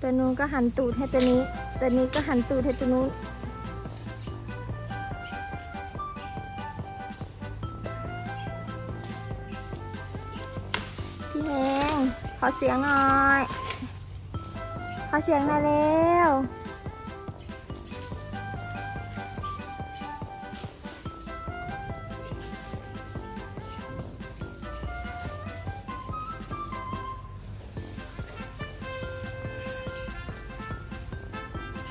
ตัวนู้นก็หันตูดให้ตัวนี้ ตัวนี้ก็หันตูดให้ตัวนู้น พี่เฮงขอเสียงหน่อย ขอเสียงหน่อยเร็ว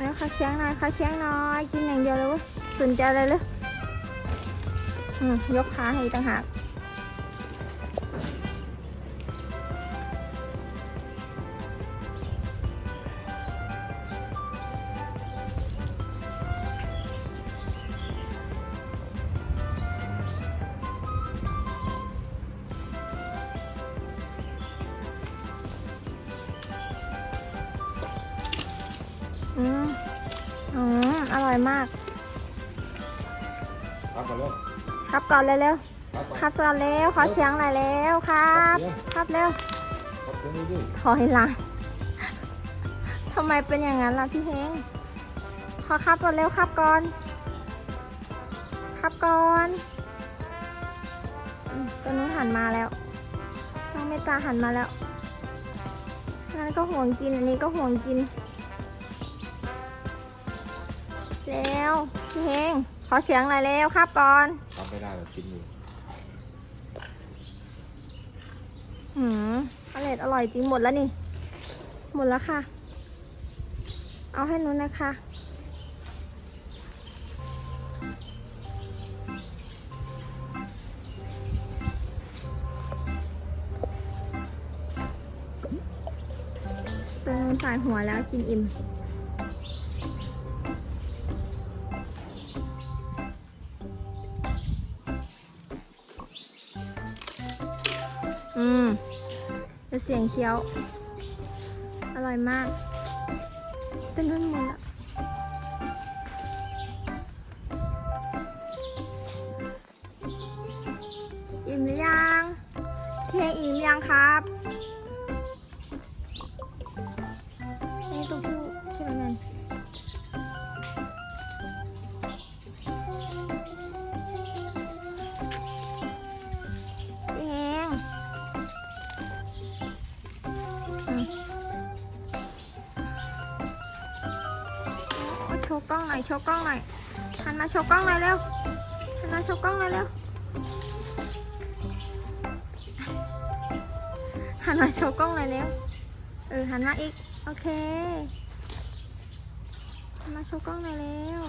แล้วขอเชียงหน่อยขอเชียงน้อย กินอย่างเดียวเลยเว้ยสนใจอะไรเลยอืมยกขาให้ต่างหาก มอร่อยมาก ครับก่อนเร็วครับก่อนเร็วครับก่อนๆครับก่อนเร็วขอเสียงหน่อยเร็วครับครับเร็วครับเสียงดีดิขอให้ล้างทำไมเป็นอย่างนั้นล่ะพี่เฮงขอครับก่อนเร็วครับก่อน ครับก่อนอืมตัวนู้นหันมาแล้วน้องเมตตาหันมาแล้วนั่นก็ห่วงกินอันนี้ก็ห่วงกิน เร็วพี่เฮงขอเสียงหน่อยเร็วครับก่อนทำไม่ได้หรอกกินอยู่หืมอร่อยอร่อยจริงหมดแล้วนี่ หมดแล้วค่ะ เอาให้นุ้นนะคะตัวนู้นสายหัวแล้วกินอิ่ม อืมจะเสียงเคี้ยว อร่อยมาก เต้นนุ่นหมดละอิ่มหรือยัง เพลงอิ่มยังครับ องหน่อยโชว์กล้องหน่อยหันมาโชว์กล้องหน่อยเร็วหันมาโชว์กล้องหน่อยเร็วหันมาโชว์กล้องหน่อยเร็วเออหันมาอีกโอเคหันมาโชว์กล้องหน่อยเร็ว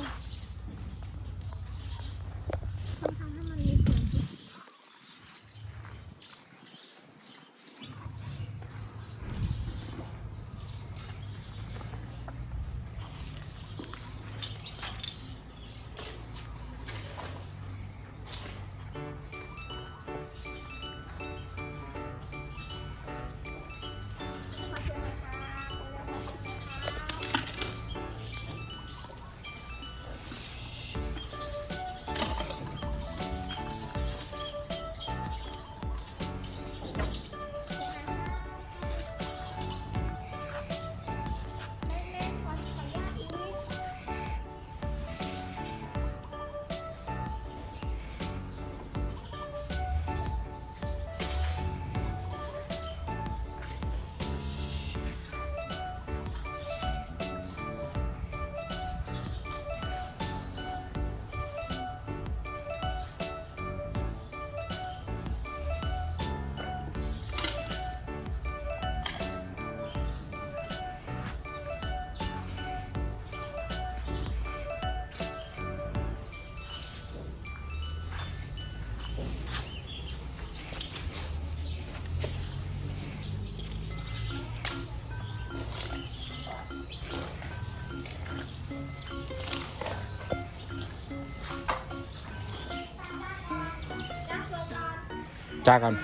จ้าก่อน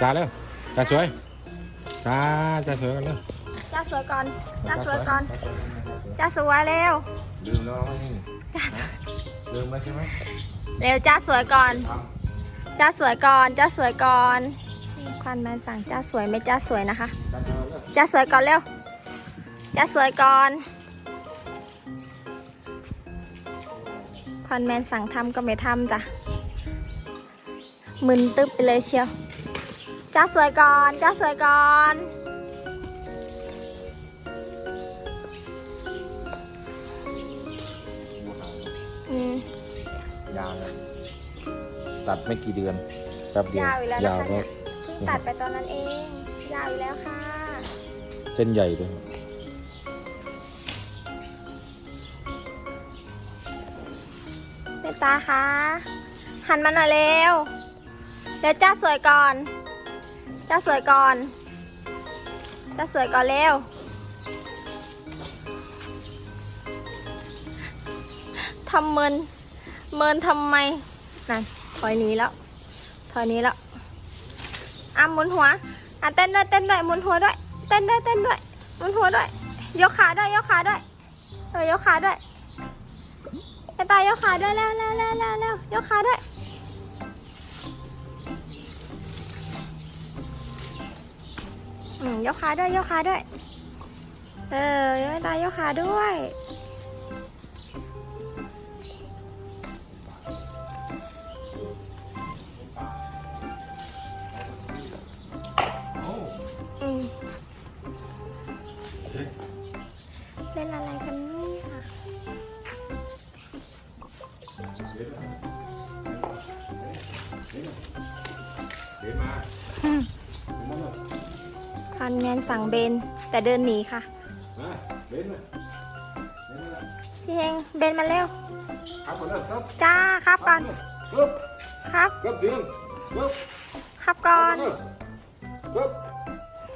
จ้าเร็วจ้าสวยจ้าจ้าสวยกันเร็วจ้าสวยก่อนจ้าสวยก่อนจ้าสวยเร็วลืมแล้วนี่จ้าสวยลืมแล้วใช่ไหมเร็วจ้าสวยก่อนทจ้าสวยก่อนจ้าสวยก่อนควันแมนสั่งจ้าสวยไม่จ้าสวยนะคะำจ้าสวยเร็วจ้าสวยก่อนเร็วจะสวยก่อนพอนแมนสั่งทำก็ไม่ทำจ้ะ มึนตึ๊บไปเลยเชียว จ้าสวยก่อน จ้าสวยก่อน อืม ยาวเลยตัดไม่กี่เดือนแป๊บเดียวยาวอีกแล้วยานะวคะก็เนี่ยเพิ่งตัดไปตอนนั้นเอง ยาวอีกแล้วค่ะ เส้นใหญ่ด้วยเมตตาคะหันมาหน่อยเร็วเดี๋ยวจ้าสวยก่อน จ้าสวยก่อน จ้าสวยก่อนเร็ว ทำเมิน เมินทำไม นั่น ถอยหนี้แล้ว ถอยหนี้แล้วอะหมุนหัว อะเต้นด้วยเต้นด้วยหมุนหัวด้วย เต้นด้วยเต้นด้วยหมุนหัวด้วย ยกขาด้วยยกขาด้วย เออยกขาด้วยกระต่ายยกขาด้วยเร็วเร็วเร็วเร็วเร็วยกขาด้วย อืมยกขาด้วยยกขาด้วย เออยกระต่ายยกขาด้วย อืมเล่นอะไรกันเนี่ยเดินมา อืมเดินมาเลยพันแมนสั่งเบน แต่เดินหนีค่ะ มาเดินมาเดินมาพี่เฮงเบนมาเร็ว ครับก่อนเลยครับจ้าครับก่อนครับครับครับเสียงครับครับก่อนครับ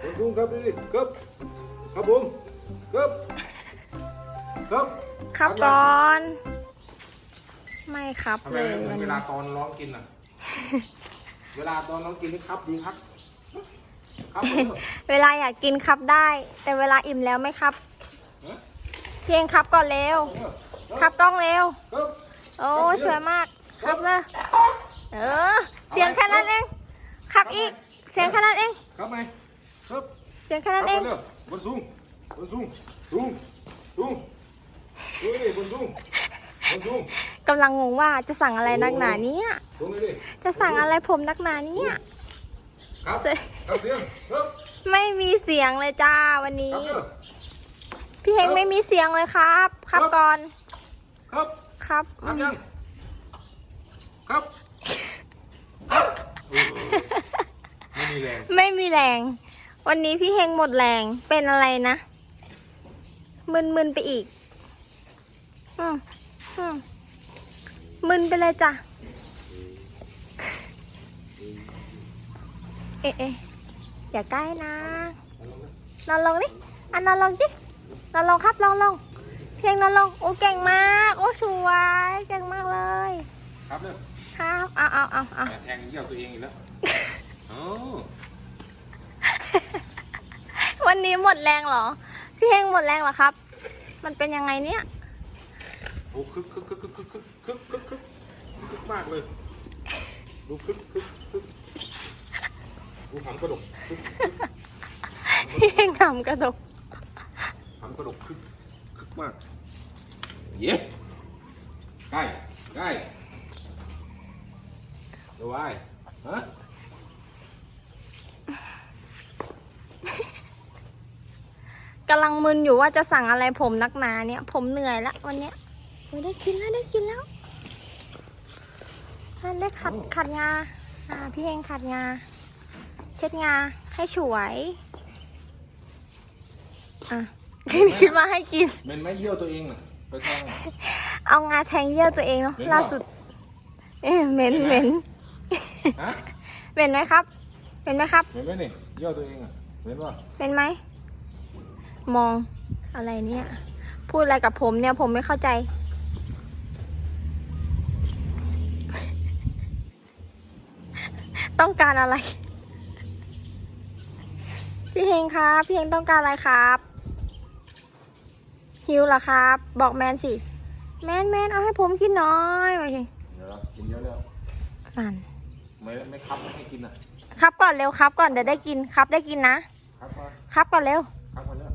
บนสูงครับดิครับครับผมครับครับครับก่อน ไม่ครับทำไมเลยไม่เหมืวัอนนเวนี้ลาตอนร้องกินอะ เวลาตอนร้องกินนี่ครับดีครับครับผม เวลาอยากกินครับได้ แต่เวลาอิ่มแล้วไม่ครับฮะพี่เฮงครับก่อนเร็ว ครับกล้องเร็วครับโอ้สวยมาก ครับเลยเออ เสียงแค่นั้นเอง ครับอีก เสียงแค่นั้นเอง ครับไหมครับเสียงแค่นั้นเองครับบนสูงบนสูงสูงสูงเฮ้ยบนสูงบนสูงกำลังงงว่าจะสั่งอะไรนักหนาเนี้ยสูงเลยดิจะสั่งอะไรผมนักหนาเนี้ย ครับเสียงครับเสียงครับไม่มีเสียงเลยจ้าวันคนี้รับเด้อพี่เฮงไม่มีเสียงเลยครับ ครับก่อน ครับครับครัอืบมยังครับครับเออไม่มีแรงไม่มีแรง วันนี้พี่เฮงหมดแรงเป็นอะไรนะมึนๆไปอีก อืมอืมมึนไปเลยจ้ะ เอ๊ะเอ๊ะอย่าใกล้นะนอนลงดิอะนอนลงสินอนลงครับลองลงเพียงนอนลงโอ้เก่งมากโอ้สวยเก่งมากเลยครับเนี่ยครับเอาเอาเอาเอาแทงเยี่ยวตัวเองอีกแล้วโอ้วันนี้หมดแรงเหรอ พี่เฮงหมดแรงเหรอครับ มันเป็นยังไงเนี่ยโหคึกคึกคึกคึกคึกคึกคึกคึกคึกคึกมากเลยดูคึกคึกคึก ดูหำกระดกคึกคึกพี่เฮงทำกระดกหำกระดกคึกคึกมาก เย้ใกล้ใกล้ดูไว้ฮะกำลังมึนอยู่ว่าจะสั่งอะไรผมนักหนาเนี่ย ผมเหนื่อยละวันเนี้ยโอ้ยได้กินแล้วได้กินแล้วอะได้ขัดขัดงา อ่า พี่เฮงขัดงา เช็ดงาให้ฉวย อะคิดว่าให้กิน เป็นไหม่เยี่ยวตัวเองน่ะไปทางอะเอางาแทงเยี่ยวตัวเองเนาะเหม็นเปล่า ล่าสุด เอ๊ะเหม็นเหม็นเหม็นฮะเหม็นไหมครับเป็นไหมครับเห็นไหมนี่เยี่ยวตัวเองอะเห็นป่ะเป็นไหม มองอะไรเนี่ย พูดอะไรกับผมเนี่ยผมไม่เข้าใจ ต้องการอะไร พี่เฮงครับ พี่เฮงต้องการอะไรครับ หิวเหรอครับ บอกแมนสิ แมนแมนเอาให้ผมกินหน้อยมาสิเดี๋ยวเรากินเยอะแล้วนั่นไม่ไม่คับไม่ให้กินอะครับก่อนเร็วครับก่อนเดี๋ยวได้กินครับได้กินนะครับมาครับก่อนเร็วครับมาแล้ว